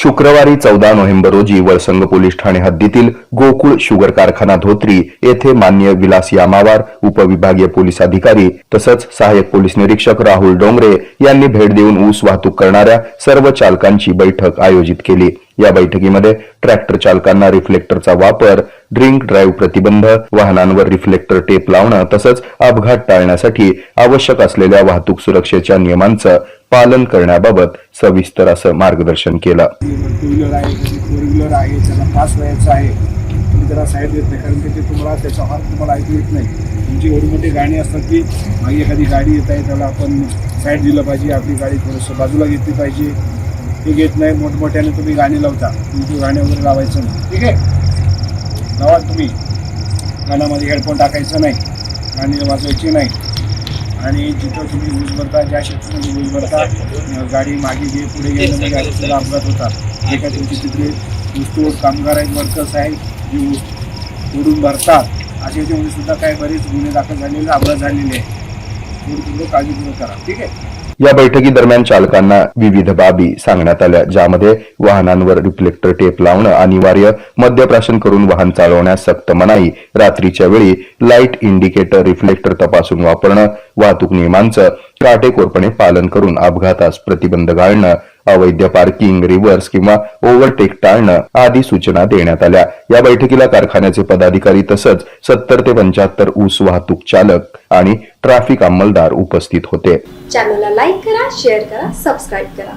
शुक्रवारी चौदा नोव्हेंबर रोजी वळसंग पोलीस ठाणे हद्दीतील गोकुळ शुगर कारखाना धोत्री येथे मान्य विलास यामावार उपविभागीय पोलीस अधिकारी तसंच सहाय्यक पोलीस निरीक्षक राहुल डोंगरे यांनी भेट देऊन ऊस वाहतूक करणाऱ्या सर्व चालकांची बैठक आयोजित केली. या बैठकीमध्ये ट्रॅक्टर चालकांना रिफ्लेक्टरचा वापर ड्रिंक ड्राईव्ह प्रतिबंध वाहनांवर रिफ्लेक्टर टेप लावणं तसंच अपघात टाळण्यासाठी आवश्यक असलेल्या वाहतूक सुरक्षेच्या नियमांचं पालन करण्याबाबत सविस्तर असं मार्गदर्शन केलं. टू व्हीलर आहे फोर व्हीलर आहे त्याला पास व्हायचं आहे. तुम्ही त्याला साईड देत नाही कारण की ते तुम्हाला त्याचा हॉर्न तुम्हाला ऐकू येत नाही. तुमची एवढी मोठी गाणी असतात की मागे एखादी गाडी येत आहे त्याला आपण साईड दिलं पाहिजे आपली गाडी थोडंसं बाजूला घेतली पाहिजे. ते घेत नाही मोठमोठ्याने तुम्ही गाणी लावता. तुमची गाणी वगैरे लावायचं नाही. ठीक आहे? लावा तुम्ही. गाण्यामध्ये हेडफोन टाकायचं नाही. गाणी वाजवायची नाही. आणि जिथं तुम्ही ऊस भरता ज्या क्षेत्रामध्ये ऊस भरता गाडी मागे घे पुढे गेलं म्हणजे असे सुद्धा अपघात होतात. जे काय तुमचे तिथले ऊसतोड कामगार आहेत वर्कर्स आहेत जे ऊस तोडून भरतात असे सुद्धा काही बरेच गुन्हे दाखल झालेले अपघात झालेले आहेत. थोडी तुम्ही काळजीपूर्वक करा. ठीक आहे? या बैठकीदरम्यान चालकांना विविध बाबी सांगण्यात आल्या ज्यामध्ये वाहनांवर रिफ्लेक्टर टेप लावणं अनिवार्य मद्यप्राशन करून वाहन चालवण्यास सक्त मनाई रात्रीच्या वेळी लाइट इंडिकेटर रिफ्लेक्टर तपासून वापरणं वाहतूक नियमांचं काटेकोरपणे पालन करून अपघातास प्रतिबंध घालणं अवैध पार्किंग रिव्हर्स किंवा ओव्हरटेक टाळणं आदी सूचना देण्यात आल्या. या बैठकीला कारखान्याचे पदाधिकारी तसंच सत्तर ते पंच्याहत्तर ऊस वाहतूक चालक आणि ट्रॅफिक अंमलदार उपस्थित होते. चॅनलला लाईक करा शेअर करा सबस्क्राईब करा.